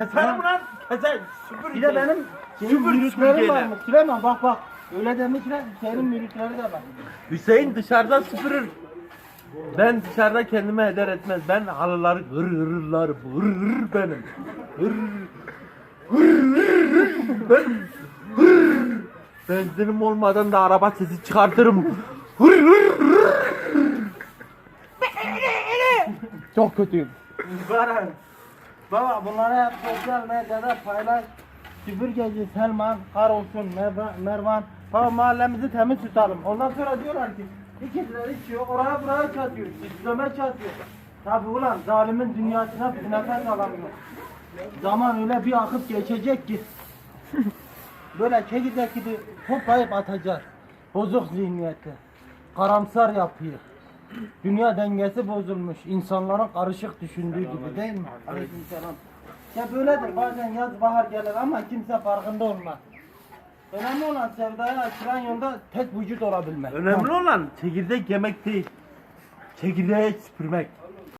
Keserim lan. Keser. Süpür Bir de benim Süpür mürütlerim süpürgeyle. varmış. Süleyman bak bak. Öyle demişler. Senin mürütleri de var. Hüseyin dışarıdan süpürür. Ben dışarıda kendime eder etmez. Ben halıları hır hırlar hır hır benim. Hır hır hır ben hır. Benzinim olmadan da araba sesi çıkartırım. Hır hır hır. Çok kötüyüm. Baran. Baba bunları hep sosyal medyada paylaş. Süpürgeci Selman, Karolsun, Mervan. Baba mahallemizi temiz tutalım. Ondan sonra diyorlar ki ikizler içiyor, oraya buraya çatıyor, üstüme çatıyor. Tabi ulan zalimin dünyasına biz nefes alamıyor. Zaman öyle bir akıp geçecek ki böyle çekirdek gibi toplayıp atacak. Bozuk zihniyette. Karamsar yapıyor. Dünya dengesi bozulmuş. İnsanların karışık düşündüğü gibi değil mi? Aleykümselam. Ya böyledir. Bazen yaz bahar gelir ama kimse farkında olmaz. Önemli olan sevdaya açılan yolda tek vücut olabilmek. Önemli olan çekirdek yemek değil. Çekirdeği süpürmek.